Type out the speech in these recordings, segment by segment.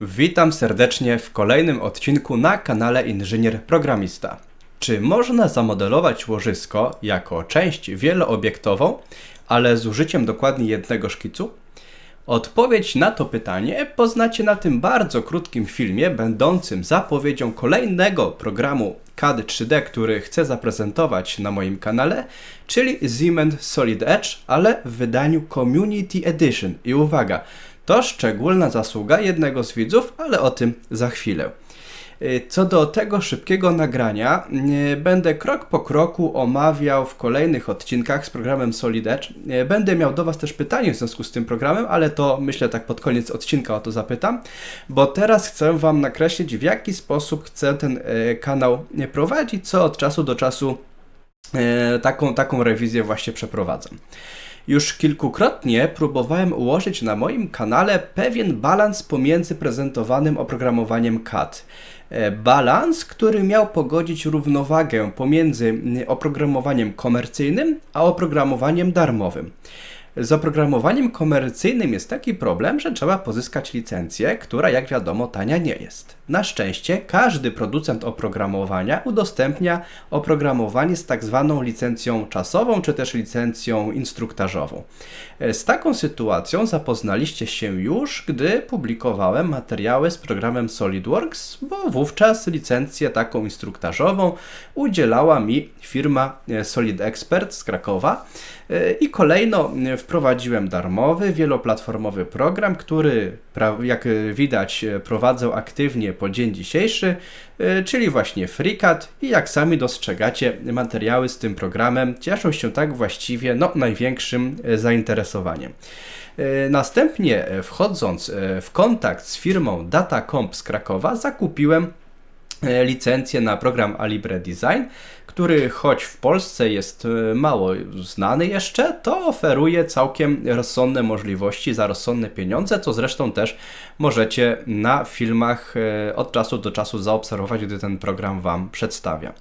Witam serdecznie w kolejnym odcinku na kanale Inżynier Programista. Czy można zamodelować łożysko jako część wieloobiektową, ale z użyciem dokładnie jednego szkicu? Odpowiedź na to pytanie poznacie na tym bardzo krótkim filmie, będącym zapowiedzią kolejnego programu CAD 3D, który chcę zaprezentować na moim kanale, czyli Siemens Solid Edge, ale w wydaniu Community Edition. I uwaga, to szczególna zasługa jednego z widzów, ale o tym za chwilę. Y, Co do tego szybkiego nagrania, y, będę krok po kroku omawiał w kolejnych odcinkach z programem Solid Edge. Y, Będę miał do Was też pytanie w związku z tym programem, ale to myślę tak pod koniec odcinka o to zapytam, bo teraz chcę Wam nakreślić w jaki sposób chcę ten kanał prowadzić, co od czasu do czasu taką, taką rewizję właśnie przeprowadzam. Już kilkukrotnie próbowałem ułożyć na moim kanale pewien balans pomiędzy prezentowanym oprogramowaniem CAD. E, Balans, który miał pogodzić równowagę pomiędzy mm, oprogramowaniem komercyjnym a oprogramowaniem darmowym. Z oprogramowaniem komercyjnym jest taki problem, że trzeba pozyskać licencję, która jak wiadomo tania nie jest. Na szczęście każdy producent oprogramowania udostępnia oprogramowanie z tak zwaną licencją czasową czy też licencją instruktażową. E, Z taką sytuacją zapoznaliście się już, gdy publikowałem materiały z programem SolidWorks, bo wówczas licencję taką instruktażową udzielała mi firma e, Solid Expert z Krakowa. E, I kolejno e, wprowadziłem darmowy, wieloplatformowy program, który, jak e, widać, e, prowadzę aktywnie po dzień dzisiejszy, e, czyli właśnie FreeCAD i jak sami dostrzegacie, materiały z tym programem cieszą się tak właściwie no, największym zainteresowaniem. Następnie, wchodząc w kontakt z firmą Datacomp z Krakowa, zakupiłem licencję na program Alibre Design, który choć w Polsce jest e, mało znany jeszcze, to oferuje całkiem rozsądne możliwości za rozsądne pieniądze, co zresztą też możecie na filmach e, od czasu do czasu zaobserwować, gdy ten program Wam przedstawia.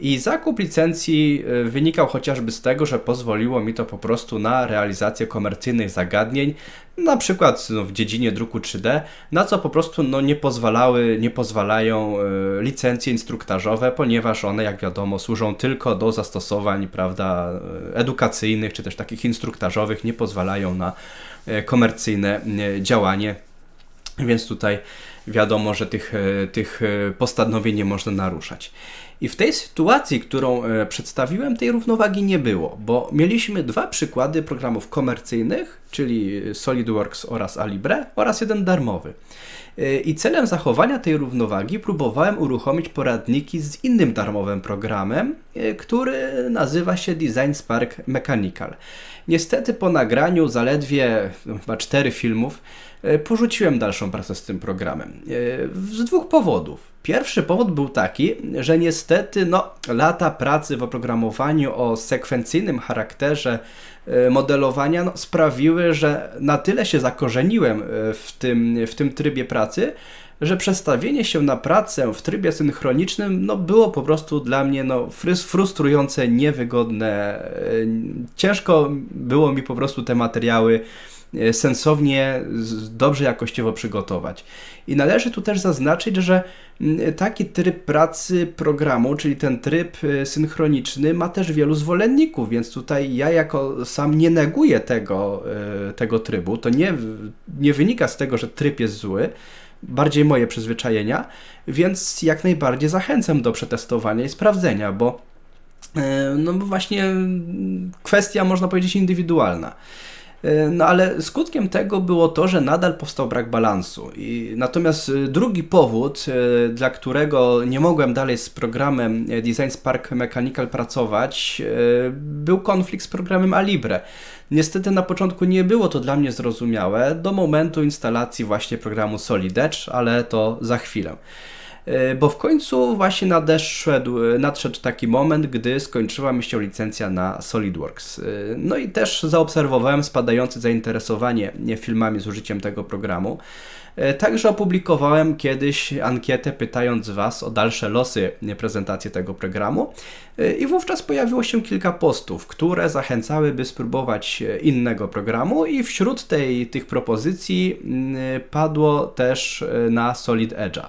I zakup licencji e, wynikał chociażby z tego, że pozwoliło mi to po prostu na realizację komercyjnych zagadnień, na przykład no, w dziedzinie druku 3D, na co po prostu no, nie pozwalały, nie pozwalają e, licencje instruktażowe, ponieważ one, jak wiadomo, służą tylko do zastosowań, prawda, e, edukacyjnych czy też takich instruktażowych, nie pozwalają na komercyjne działanie. Więc tutaj wiadomo, że tych, tych postanowień nie można naruszać. I w tej sytuacji, którą e, przedstawiłem, tej równowagi nie było, bo mieliśmy dwa przykłady programów komercyjnych, czyli SolidWorks oraz Alibre, oraz jeden darmowy. E, I celem zachowania tej równowagi próbowałem uruchomić poradniki z innym darmowym programem, e, który nazywa się Design Spark Mechanical. Niestety po nagraniu zaledwie no, chyba cztery filmów e, porzuciłem dalszą pracę z tym programem. Z dwóch powodów. Pierwszy powód był taki, że niestety no, lata pracy w oprogramowaniu o sekwencyjnym charakterze modelowania no, sprawiły, że na tyle się zakorzeniłem e, w tym, w tym trybie pracy, że przestawienie się na pracę w trybie synchronicznym no, było po prostu dla mnie no, frus- frustrujące, niewygodne. E, Ciężko było mi po prostu te materiały e, sensownie, z- dobrze jakościowo przygotować. I należy tu też zaznaczyć, że mm, taki tryb pracy programu, czyli ten tryb e, synchroniczny, ma też wielu zwolenników, więc tutaj ja jako sam nie neguję tego, e, tego trybu. To nie, nie wynika z tego, że tryb jest zły, bardziej moje przyzwyczajenia, więc jak najbardziej zachęcam do przetestowania i sprawdzenia, bo e, no właśnie mm, kwestia można powiedzieć indywidualna. E, No ale skutkiem tego było to, że nadal powstał brak balansu. I natomiast e, drugi powód, e, dla którego nie mogłem dalej z programem Design Spark Mechanical pracować, był konflikt z programem Alibre. Niestety na początku nie było to dla mnie zrozumiałe do momentu instalacji właśnie programu Solid Edge, ale to za chwilę. E, Bo w końcu właśnie nadeszedł, nadszedł taki moment, gdy skończyła mi się licencja na SolidWorks. E, No i też zaobserwowałem spadające zainteresowanie filmami z użyciem tego programu. E, Także opublikowałem kiedyś ankietę pytając Was o dalsze losy prezentacji tego programu E, i wówczas pojawiło się kilka postów, które zachęcały, by spróbować e, innego programu i wśród tej, tych propozycji mm, padło też e, na Solid Edge'a.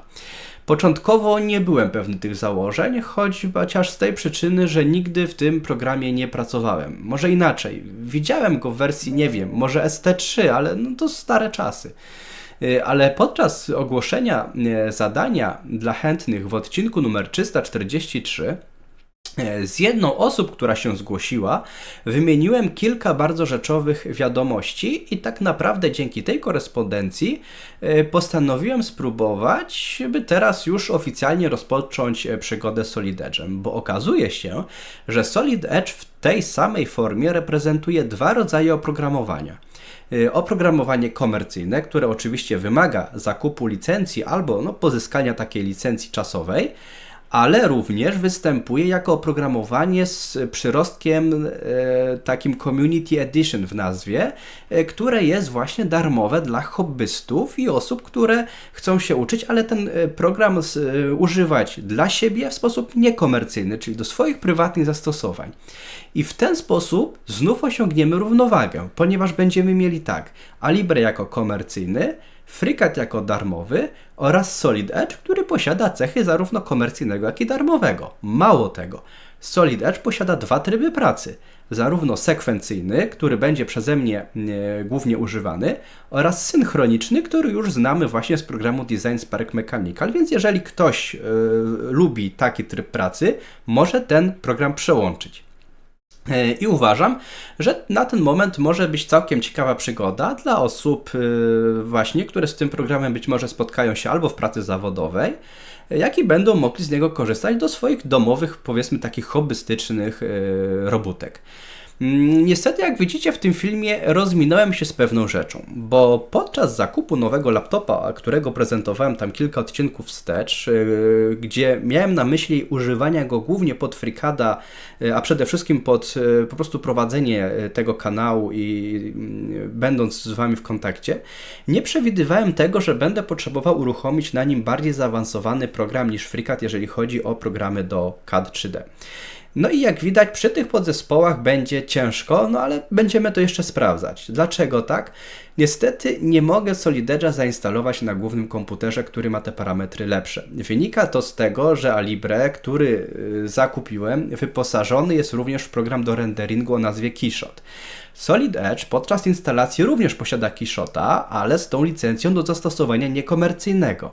Początkowo nie byłem pewny tych założeń, choć chociaż z tej przyczyny, że nigdy w tym programie nie pracowałem. Może inaczej, widziałem go w wersji, nie wiem, może ST3, ale no to stare czasy. Y, Ale podczas ogłoszenia y, zadania dla chętnych w odcinku numer 343 E, Z jedną osób, która się zgłosiła, wymieniłem kilka bardzo rzeczowych wiadomości, i tak naprawdę dzięki tej korespondencji e, postanowiłem spróbować, by teraz już oficjalnie rozpocząć e, przygodę z Solid Edge'em, bo okazuje się, że Solid Edge w tej samej formie reprezentuje dwa rodzaje oprogramowania. Oprogramowanie komercyjne, które oczywiście wymaga zakupu licencji albo no, pozyskania takiej licencji czasowej, ale również występuje jako oprogramowanie z przyrostkiem e, takim Community Edition w nazwie, e, które jest właśnie darmowe dla hobbystów i osób, które chcą się uczyć, ale ten e, program z, e, używać dla siebie w sposób niekomercyjny, czyli do swoich prywatnych zastosowań. I w ten sposób znów osiągniemy równowagę, ponieważ będziemy mieli tak, Alibre jako komercyjny, FreeCAD jako darmowy oraz Solid Edge, który posiada cechy zarówno komercyjnego, jak i darmowego. Mało tego, Solid Edge posiada dwa tryby pracy. Zarówno sekwencyjny, który będzie przeze mnie e, głównie używany, oraz synchroniczny, który już znamy właśnie z programu Design Spark Mechanical, więc jeżeli ktoś e, lubi taki tryb pracy, może ten program przełączyć. E, I uważam, że na ten moment może być całkiem ciekawa przygoda dla osób e, właśnie, które z tym programem być może spotkają się albo w pracy zawodowej, e, jak i będą mogli z niego korzystać do swoich domowych, powiedzmy takich hobbystycznych robótek. Mm, Niestety, jak widzicie w tym filmie, rozminąłem się z pewną rzeczą, bo podczas zakupu nowego laptopa, którego prezentowałem tam kilka odcinków wstecz, yy, gdzie miałem na myśli używania go głównie pod FreeCADa, yy, a przede wszystkim pod yy, po prostu prowadzenie tego kanału i będąc z Wami w kontakcie, nie przewidywałem tego, że będę potrzebował uruchomić na nim bardziej zaawansowany program niż FreeCAD, jeżeli chodzi o programy do CAD 3D. No i jak widać, przy tych podzespołach będzie ciężko, no ale będziemy to jeszcze sprawdzać. Dlaczego tak? Niestety nie mogę Solid Edge'a zainstalować na głównym komputerze, który ma te parametry lepsze. Wynika to z tego, że Alibre, który y, zakupiłem, wyposażony jest również w program do renderingu o nazwie Keyshot. Solid Edge podczas instalacji również posiada Keyshota, ale z tą licencją do zastosowania niekomercyjnego.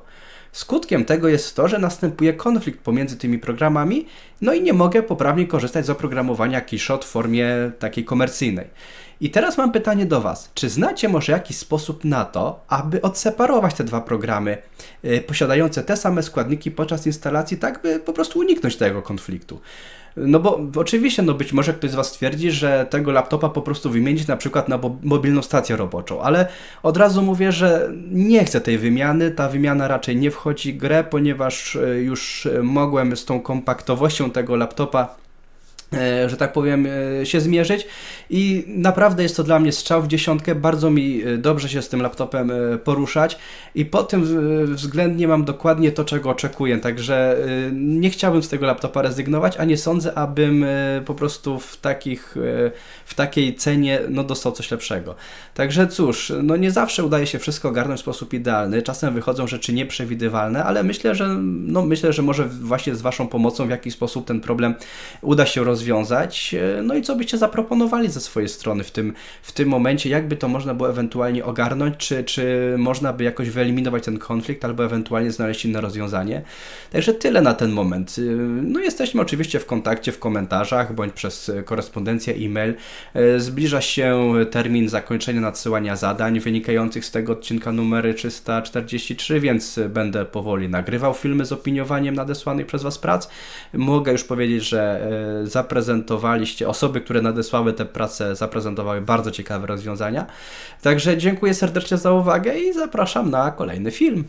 Skutkiem tego jest to, że następuje konflikt pomiędzy tymi programami, no i nie mogę poprawnie korzystać z oprogramowania Keyshot w formie takiej komercyjnej. I teraz mam pytanie do Was. Czy znacie może jakiś sposób na to, aby odseparować te dwa programy yy, posiadające te same składniki podczas instalacji, tak by po prostu uniknąć tego konfliktu? No bo oczywiście, no być może ktoś z Was twierdzi, że tego laptopa po prostu wymienić na przykład na mobilną stację roboczą, ale od razu mówię, że nie chcę tej wymiany, ta wymiana raczej nie wchodzi w grę, ponieważ e, już mogłem z tą kompaktowością tego laptopa że tak powiem, e, się zmierzyć. I naprawdę jest to dla mnie strzał w dziesiątkę, bardzo mi e, dobrze się z tym laptopem e, poruszać. I po tym e, względnie mam dokładnie to, czego oczekuję, także e, nie chciałbym z tego laptopa rezygnować, a nie sądzę, abym e, po prostu w takich, e, w takiej cenie no, dostał coś lepszego. Także cóż, no nie zawsze udaje się wszystko ogarnąć w sposób idealny, czasem wychodzą rzeczy nieprzewidywalne, ale myślę, że no myślę, że może właśnie z Waszą pomocą w jakiś sposób ten problem uda się rozwiązać. E, No i co byście zaproponowali ze swojej strony w tym, w tym momencie, jakby to można było ewentualnie ogarnąć, czy, czy można by jakoś wyeliminować ten konflikt, albo ewentualnie znaleźć inne rozwiązanie. Także tyle na ten moment. Y, No jesteśmy oczywiście w kontakcie w komentarzach, bądź przez korespondencję e-mail. E, Zbliża się termin zakończenia nadsyłania zadań wynikających z tego odcinka numery 343, więc będę powoli nagrywał filmy z opiniowaniem nadesłanych przez Was prac. Mogę już powiedzieć, że e, zaprezentowaliście, osoby, które nadesłały te prace, zaprezentowały bardzo ciekawe rozwiązania. Także dziękuję serdecznie za uwagę i zapraszam na kolejny film.